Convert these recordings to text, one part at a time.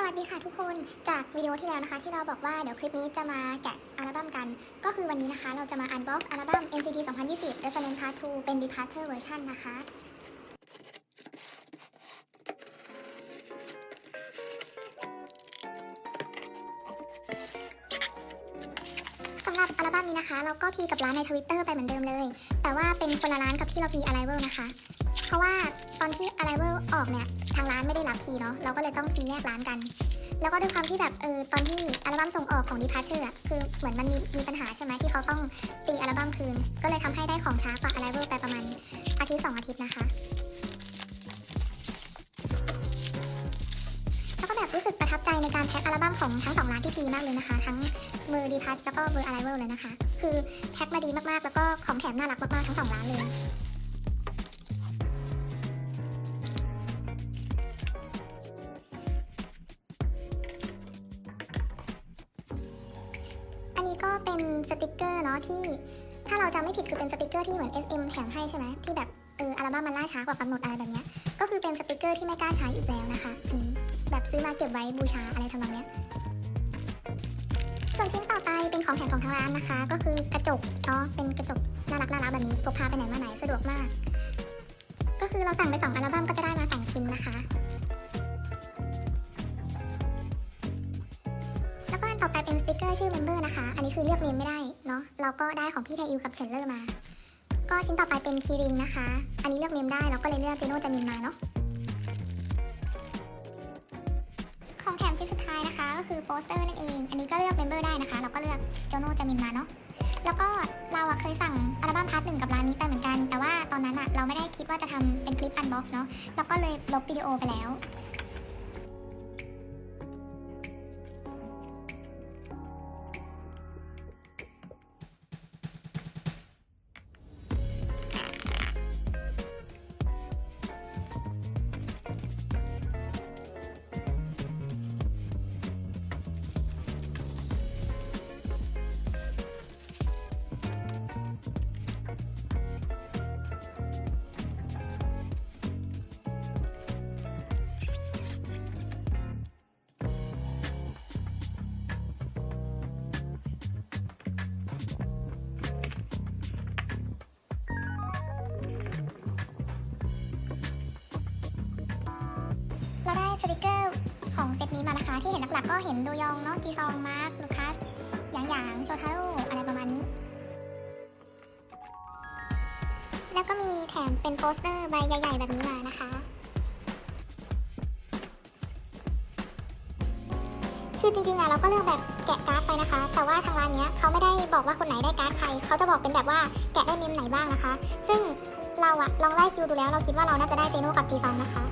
สวัสดีค่ะทุกคนจากวิดีโอที่แล้วนะคะ ที่เราบอกว่าเดี๋ยวคลิปนี้จะมาแกะอัลบั้มกัน ก็คือวันนี้นะคะ เราจะมาอันบ็อกซ์อัลบั้ม NCT 2020 Resonance Part 2 เป็น Departure Version นะคะ บั้มนี้นะคะ เราก็พีกับร้านในทวิตเตอร์ไปเหมือนเดิมเลย แต่ว่าเป็นคนละร้านกับที่เราพี Arrival นะคะ เพราะว่าตอนที่ Arrival ออกเนี่ยทางร้านไม่ได้รับพีเนาะเราก็เลยต้องพีแยกร้านกัน แล้วก็ด้วยความที่แบบเออตอนที่อัลบั้มส่งออกของ Departure อะคือเหมือนมันมีมีปัญหาใช่ไหมที่เขาต้องตีอัลบั้มคืน ก็เลยทำให้ได้ของช้ากว่า Arrival ไปประมาณอาทิตย์สองอาทิตย์นะคะ ประทับใจในการแพ็คอัลบั้มของทั้งสองร้านที่ดีมากเลยนะคะ ทั้งเบอร์ดีพัทแล้วก็เบอร์ Arrival เลยนะคะ คือแพ็คมาดีมากๆ แล้วก็ของแถมน่ารักมากๆทั้งสองร้านเลยอันนี้ก็เป็นสติกเกอร์เนาะที่ ถ้าเราจำไม่ผิดคือเป็นสติกเกอร์ที่เหมือน SM แถมให้ใช่ไหมที่แบบเอออัลบั้มมันล่าช้ากว่ากำหนดอะไรแบบเนี้ยก็คือเป็นสติกเกอร์ที่ไม่กล้าใช้อีกแล้วนะคะอันนี้ แบบซื้อมาเก็บไว้บูชาอะไรทำนองเนี้ยส่วนชิ้นต่อไปเป็นของแถมของทางร้านนะคะ ก็คือกระจกเนาะเป็นกระจกน่ารักน่ารักแบบนี้พกพาไปไหนมาไหนสะดวกมาก ก็คือเราสั่งไปสองอัลบั้มก็จะได้มาสองชิ้นนะคะแล้วก็อันต่อไปเป็นสติกเกอร์ชื่อเมมเบอร์นะคะ อันนี้คือเลือกเมมไม่ได้เนาะเราก็ได้ของพี่ไทอิวกับเชนเลอร์มา ก็ชิ้นต่อไปเป็นคีริงนะคะ อันนี้เลือกเมมได้เราก็เลยเลือกเจโนจามินมาเนาะ ชิ้นสุดท้ายนะคะ ก็คือโปสเตอร์นั่นเอง อันนี้ก็เลือกเมมเบอร์ได้นะคะ เราก็เลือกเจโนจามินมาเนาะ แล้วก็เราอะเคยสั่งอัลบั้มพาร์ทหนึ่งกับร้านนี้ไปเหมือนกัน แต่ว่าตอนนั้นอะเราไม่ได้คิดว่าจะทำเป็นคลิปอันบ็อกซ์เนาะ เราก็เลยลบวิดีโอไปแล้ว สติกเกอร์ของเซตนี้มานะคะ ที่เห็นหลักๆก็เห็นดูยองเนาะจีซองมาร์คลูคัสหยางหยางโชทาโร่อะไรประมาณนี้ แล้วก็มีแถมเป็นโปสเตอร์ใบใหญ่ ๆ แบบนี้มานะคะ คือจริงๆอะเราก็เลือกแบบแกะการ์ดไปนะคะ แต่ว่าทางร้านเนี้ยเขาไม่ได้บอกว่าคนไหนได้การ์ดใคร เขาจะบอกเป็นแบบว่าแกะได้เมมไหนบ้างนะคะ ซึ่งเราอะลองไล่คิวดูแล้วเราคิดว่าเราน่าจะได้เจโน่กับจีซองนะคะ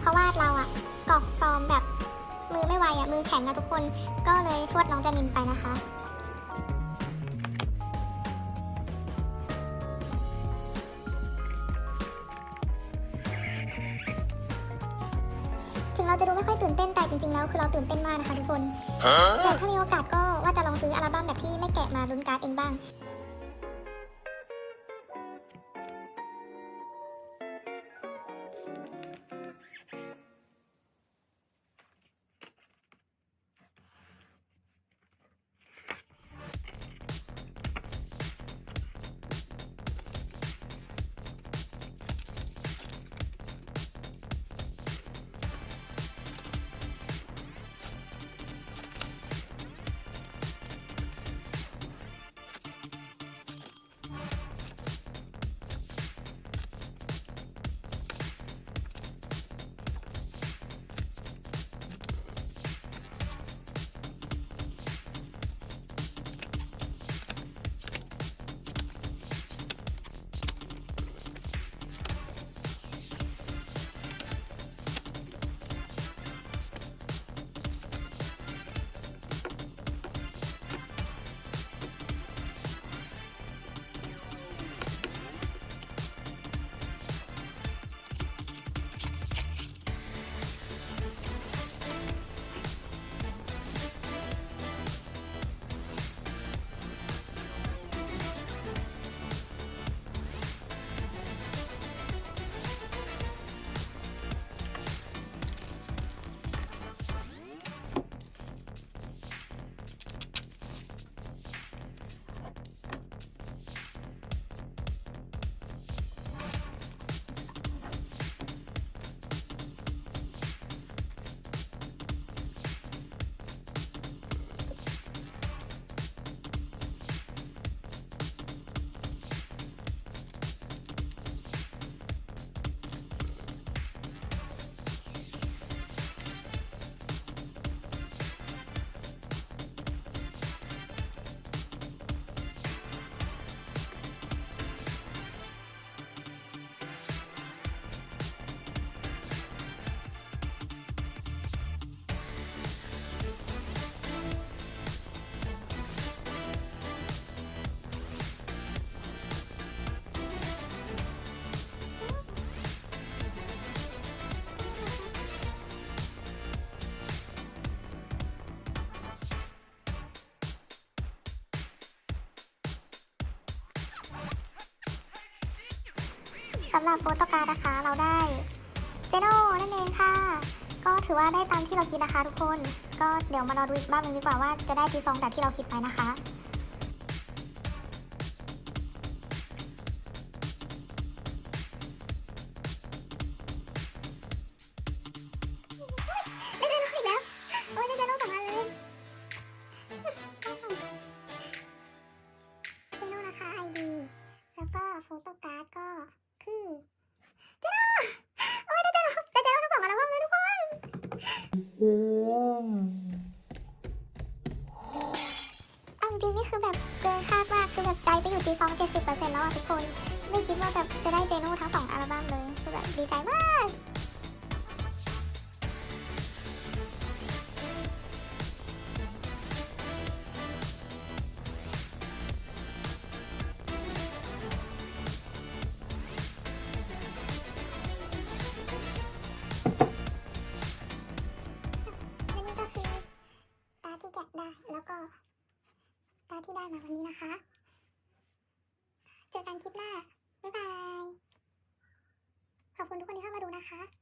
เพราะว่าเราอะ กรอกฟอร์มแบบมือไม่ไวอะมือแข็งนะทุกคน ก็เลยชวดน้องจามินไปนะคะถึงเราจะดูไม่ค่อยตื่นเต้นแต่จริงๆแล้วคือเราตื่นเต้นมากนะคะทุกคนเดี๋ยวถ้ามีโอกาสก็ว่าจะลองซื้ออัลบั้มแบบที่ไม่แกะมาลุ้นการ์ดเองบ้าง สำหรับโฟโตการ์นะคะ เราได้เซโนนั่นเองค่ะ ก็ถือว่าได้ตามที่เราคิดนะคะทุกคน ก็เดี๋ยวมารอดูอีกบ้างนึงดีกว่าว่าจะได้จีซองแบบที่เราคิดไปนะคะ ริงๆนี่คือแบบเกินคาดมากคือแบบใจไปอยู่จีฟองเจ็ดสิบเปอร์เซ็นต์แล้วอะทุกคน ไม่คิดว่าแบบจะได้เจโน่ทั้งสองอัลบั้มเลยคือแบบดีใจมากและนี่ กาที่แกะได้แล้วก็ตาที่ได้มาวันนี้นะคะ เจอกันคลิปหน้า บ๊ายบาย ขอบคุณทุกคนที่เข้ามาดูนะคะ